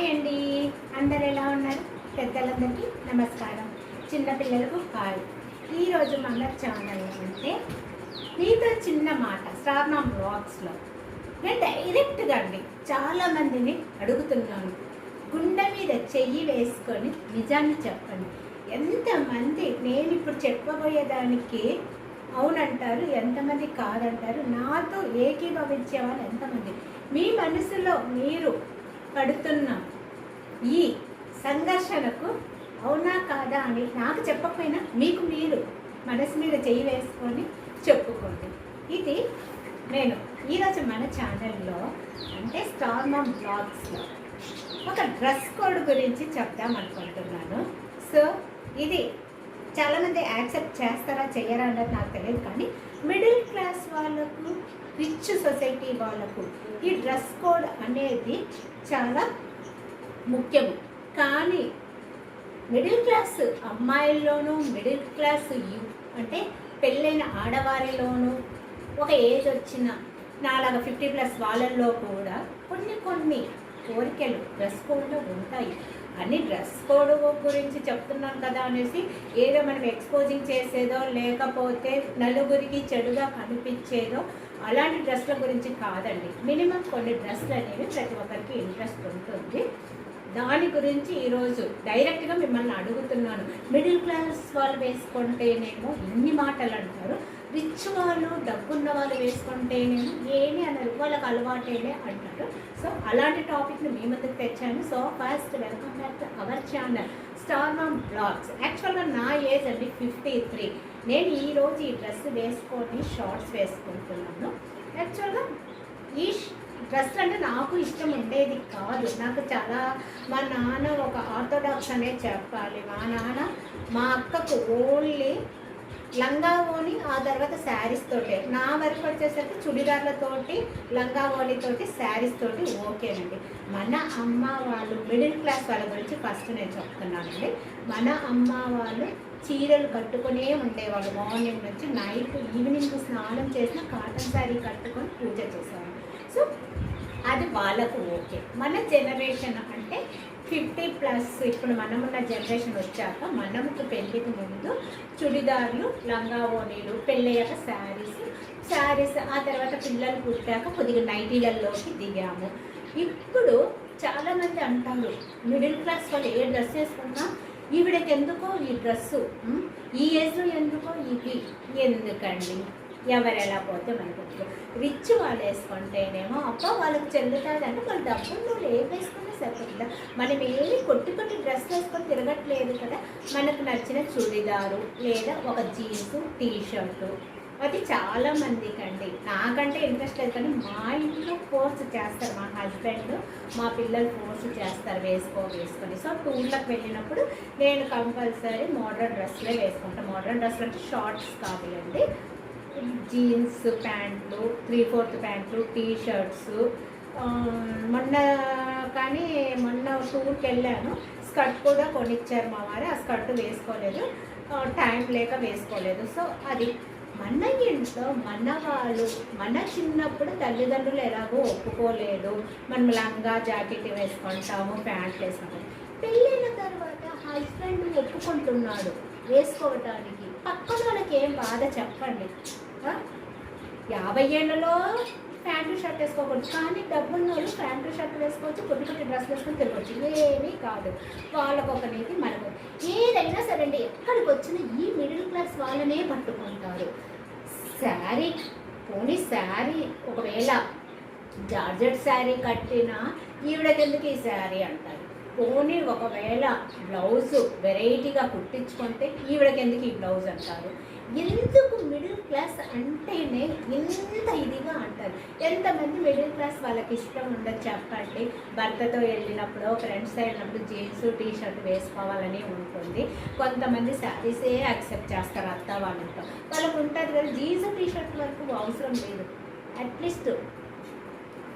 Hi అండి. అందరు ఎలా ఉన్నారు? పెద్దలందరికీ నమస్కారం. చిన్నపిల్లలకు హాయ్. ఈరోజు మన ఛానల్ అంటే మీతో చిన్న మాట శ్రావణ బ్లాగ్స్లో నేను డైరెక్ట్గా అండి చాలామందిని అడుగుతున్నాను. గుండె మీద చెయ్యి వేసుకొని నిజాన్ని చెప్పండి. ఎంతమంది నేను ఇప్పుడు చెప్పబోయేదానికి అవునంటారు ఎంతమంది కాదంటారు నాతో ఏకీభవించే వాళ్ళు ఎంతమంది. మీ మనసులో మీరు పడుతున్న ఈ సంఘర్షణకు అవునా కాదా అని నాకు చెప్పకపోయినా మీకు మీరు మనసు మీద చేయి వేసుకొని చెప్పుకోండి. ఇది నేను ఈరోజు మన ఛానల్లో అంటే స్టార్ మమ్ బ్లాగ్స్లో ఒక డ్రెస్ కోడ్ గురించి చెప్దాం అనుకుంటున్నాను. సో ఇది చాలామంది యాక్సెప్ట్ చేస్తారా చేయరా అన్నది నాకు తెలియదు కానీ మిడిల్ క్లాస్ వాళ్ళకు రిచ్ సొసైటీ వాళ్ళకు ఈ డ్రెస్ కోడ్ అనేది చాలా ముఖ్యము. కానీ మిడిల్ క్లాస్ అమ్మాయిల్లోనూ మిడిల్ క్లాస్ యూ అంటే పెళ్ళైన ఆడవారిలోనూ ఒక ఏజ్ వచ్చిన నాలాగా ఫిఫ్టీ ప్లస్ వాళ్ళల్లో కూడా కొన్ని కొన్ని కోరికలు డ్రెస్ కోడ్లో ఉంటాయి. అన్ని డ్రెస్ కోడ్ గురించి చెప్తున్నాం కదా అనేసి ఏదో మనం ఎక్స్పోజింగ్ చేసేదో లేకపోతే నలుగురికి చెడుగా కనిపించేదో అలాంటి డ్రెస్ల గురించి కాదండి. మినిమం కొన్ని డ్రెస్లు అనేవి ప్రతి ఒక్కరికి ఇంట్రెస్ట్ ఉంటుంది. దాని గురించి ఈరోజు డైరెక్ట్గా మిమ్మల్ని అడుగుతున్నాను. మిడిల్ క్లాస్ వాళ్ళు వేసుకుంటేనేమో ఇన్ని మాటలు అంటారు. రిచ్ వాళ్ళు డబ్బున్న వాళ్ళు వేసుకుంటేనేమో ఏమి అన్నారు వాళ్ళకి అలవాటేనే అంటారు. సో అలాంటి టాపిక్ని మీ ముందుకు తెచ్చాను. So first welcome back to our channel Star Mom Blogs. యాక్చువల్గా నా ఏజ్ అండి ఫిఫ్టీ త్రీ. నేను ఈరోజు ఈ డ్రెస్ వేసుకొని షార్ట్స్ వేసుకుంటున్నాను. యాక్చువల్గా ఈ డ్రెస్ అంటే నాకు ఇష్టం ఉండేది కాదు. నాకు చాలా మా నాన్న ఒక ఆర్థోడాక్స్ అనే చెప్పాలి. మా నాన్న మా అక్కకు ఓన్లీ లంగా ఓని ఆ తర్వాత శారీస్ తోటి. నా వరకు వచ్చేసరికి చుడిదార్లతోటి లంగా ఓనితోటి శారీస్ తోటి ఓకేనండి. మన అమ్మ వాళ్ళు మిడిల్ క్లాస్ వాళ్ళ గురించి ఫస్ట్ నేను చెప్తున్నానండి. మన అమ్మ వాళ్ళు చీరలు కట్టుకునే ఉండేవాళ్ళు. మార్నింగ్ నుంచి నైట్ ఈవినింగ్ స్నానం చేసిన కాటన్ శారీ కట్టుకొని పూజ చేసేవాళ్ళు. సో అది వాళ్ళకు ఓకే. మన జనరేషన్ అంటే ఫిఫ్టీ ప్లస్ ఇప్పుడు మనమున్న జనరేషన్ వచ్చాక మనముకు పెళ్ళికి ముందు చుడిదార్లు లంగా ఓణీలు పెళ్ళయ్యాక శారీస్ శారీస్ ఆ తర్వాత పిల్లలు పుట్టాక కొద్దిగా నైటీలలోకి దిగాము. ఇప్పుడు చాలామంది అంటారు మిడిల్ క్లాస్ వాళ్ళు ఏ డ్రెస్ వేసుకున్నా ఈవిడకి ఎందుకో ఈ డ్రెస్సు? ఈ ఏజ్లో ఎందుకో ఇది? ఎందుకండి? ఎవరు ఎలా పోతే మనకు రిచ్ వాళ్ళు వేసుకుంటేనేమో అప్ప వాళ్ళకి చెల్లుతుంది వాళ్ళు డబ్బుల్లో డబ్బులు నువ్వు వేసుకున్నా సరిపోతుందా? మనం ఏమి కొట్టి కొట్టి డ్రెస్ వేసుకొని తిరగట్లేదు కదా? మనకు నచ్చిన చుడిదారు లేదా ఒక జీన్స్ టీ షర్టు అది చాలా మందికి అండి నాకంటే ఇంట్రెస్ట్ లేదు కానీ మా ఇంట్లో ఫోర్స్ చేస్తారు. మా హస్బెండ్ మా పిల్లలు ఫోర్స్ చేస్తారు వేసుకో వేసుకొని సో టూర్లకు వెళ్ళినప్పుడు నేను కంపల్సరీ మోడర్న్ డ్రెస్లే వేసుకుంటాను మోడర్న్ డ్రెస్లు అంటే షార్ట్స్ కావాలండి జీన్స్ ప్యాంట్లు త్రీ ఫోర్త్ ప్యాంట్లు టీ షర్ట్స్ మొన్న కానీ మొన్న టూర్కి వెళ్ళాను. స్కర్ట్ కూడా కొనిచ్చారు మా వారు. ఆ స్కర్ట్ వేసుకోలేదు. టైం లేక వేసుకోలేదు. సో అది మన ఇంట్లో మన వాళ్ళు మన చిన్నప్పుడు తల్లిదండ్రులు ఎలాగో ఒప్పుకోలేదు. మనం లంగా జాకెట్ వేసుకుంటాము ప్యాంట్లు వేసుకుంటాము. పెళ్ళైన తర్వాత హస్బెండ్ ఒప్పుకుంటున్నాడు వేసుకోవటానికి. పక్కన వాళ్ళకి ఏం బాధ చెప్పండి. యాభై ఏళ్ళలో ప్యాంటు షర్ట్ వేసుకోకూడదు. కానీ డబ్బున్న వాళ్ళు ప్యాంటు షర్ట్ వేసుకోవచ్చు కొద్ది కొద్ది డ్రెస్ వేసుకొని తిరగచ్చు. ఏమీ కాదు. వాళ్ళకు ఒక నీతి మనకు. ఏదైనా సరే అండి ఎక్కడికి వచ్చిన ఈ మిడిల్ క్లాస్ వాళ్ళనే పట్టుకుంటారు. శారీ పోనీ శారీ ఒకవేళ జార్జెట్ శారీ కట్టినా ఈవిడకెందుకు ఈ శారీ అంటారు? పోనీ ఒకవేళ బ్లౌజ్ వెరైటీగా కుట్టించుకుంటే ఈవిడకెందుకు ఈ బ్లౌజ్ అంటారు? ఎందుకు మిడిల్ క్లాస్ అంటేనే ఇంత ఇదిగా అంటారు? ఎంతమంది మిడిల్ క్లాస్ వాళ్ళకి ఇష్టం ఉండదు చెప్పండి. భర్తతో వెళ్ళినప్పుడు ఫ్రెండ్స్ వెళ్ళినప్పుడు జీన్స్ టీ షర్ట్ వేసుకోవాలని ఉంటుంది. కొంతమంది శారీసే యాక్సెప్ట్ చేస్తారు అత్త వాళ్ళతో. వాళ్ళకు ఉంటుంది కదా జీన్స్ టీ షర్ట్ వరకు అవసరం లేదు. అట్లీస్ట్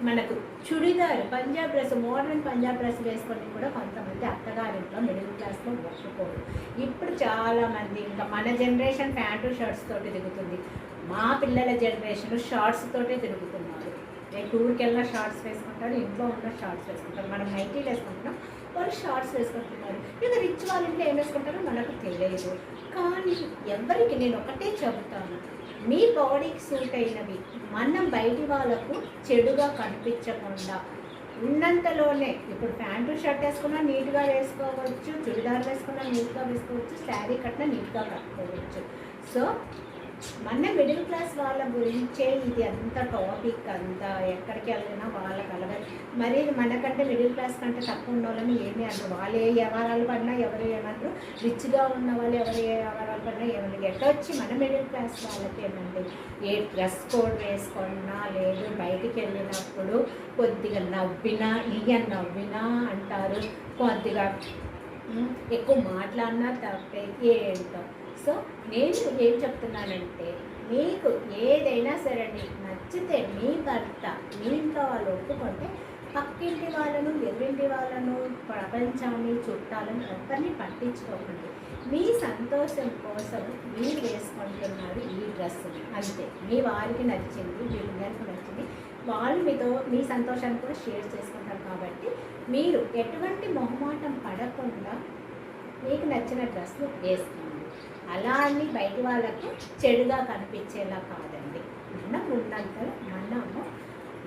మనకు churidar Punjab dress modern Punjab dress వేసుకొని కూడా కొంతమంది అత్తగారింట్లో మిడిల్ క్లాస్లో ఒప్పుకోరు ఇప్పుడు చాలామంది ఇంకా మన జనరేషన్ ప్యాంటు షర్ట్స్ తోటి దిగుతుంది. మా పిల్లల జనరేషన్ షార్ట్స్ తోటే తిరుగుతున్నారు. టూర్కి వెళ్ళిన షార్ట్స్ వేసుకుంటారు ఇంట్లో ఉన్న షార్ట్స్ వేసుకుంటారు మనం నైటీలు వేసుకుంటున్నాం వాళ్ళు షార్ట్స్ వేసుకుంటున్నారు. ఇక రిచ్ వాళ్ళ ఇంట్లో ఏం వేసుకుంటారో మనకు తెలియదు. కానీ ఎవరికి నేను ఒకటే చెబుతాను మీ బాడీకి సూట్ అయినవి మనం బయటి వాళ్ళకు చెడుగా కనిపించకుండా ఉన్నంతలోనే ఇప్పుడు ప్యాంటు షర్ట్ వేసుకున్నా నీట్గా వేసుకోవచ్చు చుడిదార్ వేసుకున్నా నీట్గా వేసుకోవచ్చు శారీ కట్టినా నీట్గా కట్టుకోవచ్చు. సో మన మిడిల్ క్లాస్ వాళ్ళ గురించే ఇది అంత టాపిక్ అంతా ఎక్కడికి వెళ్ళినా వాళ్ళకి అలవాటు. మరి మనకంటే మిడిల్ క్లాస్ కంటే తక్కువ ఉన్న వాళ్ళని ఏమీ అనరు. వాళ్ళు ఏ వ్యవహారాలు పడినా ఎవరు ఏమంటారు రిచ్గా ఉన్న వాళ్ళు ఎవరు ఏ వ్యవహారాలు పడినా ఎవరు ఎట్టొచ్చి మన మిడిల్ క్లాస్ వాళ్ళకి ఏమండి ఏ డ్రెస్ కోడ్ వేసుకున్నా లేదు బయటికి వెళ్ళినప్పుడు కొద్దిగా నవ్వినా ఇయ్య నవ్వినా అంటారు. కొద్దిగా ఎక్కువ మాట్లాడినా తప్పే ఏంటో. సో నేను ఏం చెప్తున్నానంటే మీకు ఏదైనా సరే నచ్చితే మీ భర్త మీ ఇంట్లో వాళ్ళు ఒప్పుకుంటే పక్కింటి వాళ్ళను ఎదురింటి వాళ్ళను ప్రపంచాన్ని చుట్టాలను ఒక్కరిని పట్టించుకోకండి. మీ సంతోషం కోసం మీరు వేసుకుంటున్నారు ఈ డ్రెస్. అంతే. మీ వారికి నచ్చింది మీ పిల్లలకు నచ్చింది వాళ్ళు మీతో మీ సంతోషాన్ని కూడా షేర్ చేసుకుంటారు కాబట్టి మీరు ఎటువంటి మొహమాటం పడకుండా మీకు నచ్చిన డ్రెస్ను వేసుకోండి. అలా అని బయట వాళ్ళకు చెడుగా కనిపించేలా కాదండి. మనం ఉన్నంతలో మనము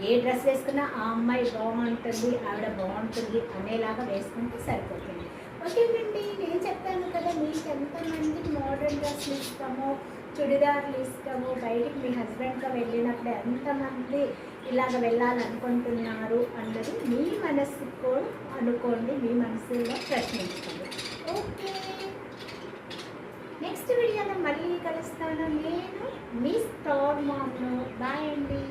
ఏ డ్రెస్ వేసుకున్నా ఆ అమ్మాయి బాగుంటుంది ఆవిడ బాగుంటుంది అనేలాగా వేసుకుంటే సరిపోతుంది. ఓకేనండి నేను చెప్పాను కదా మీకు ఎంతమందికి మోడర్న్ డ్రెస్లు ఇస్తామో చుడిదార్లు ఇస్తామో బయటికి మీ హస్బెండ్తో వెళ్ళినప్పుడు ఎంతమంది ఇలాగ వెళ్ళాలనుకుంటున్నారు అన్నది మీ మనసుకు కూడా అనుకోండి మీ మనసులో ప్రశ్నించుకోండి. ఓకే. నెక్స్ట్ వీడియోలో మళ్ళీ కలుస్తాను. నేను మిస్ స్టార్ మామ్ను బాయ్ అండి.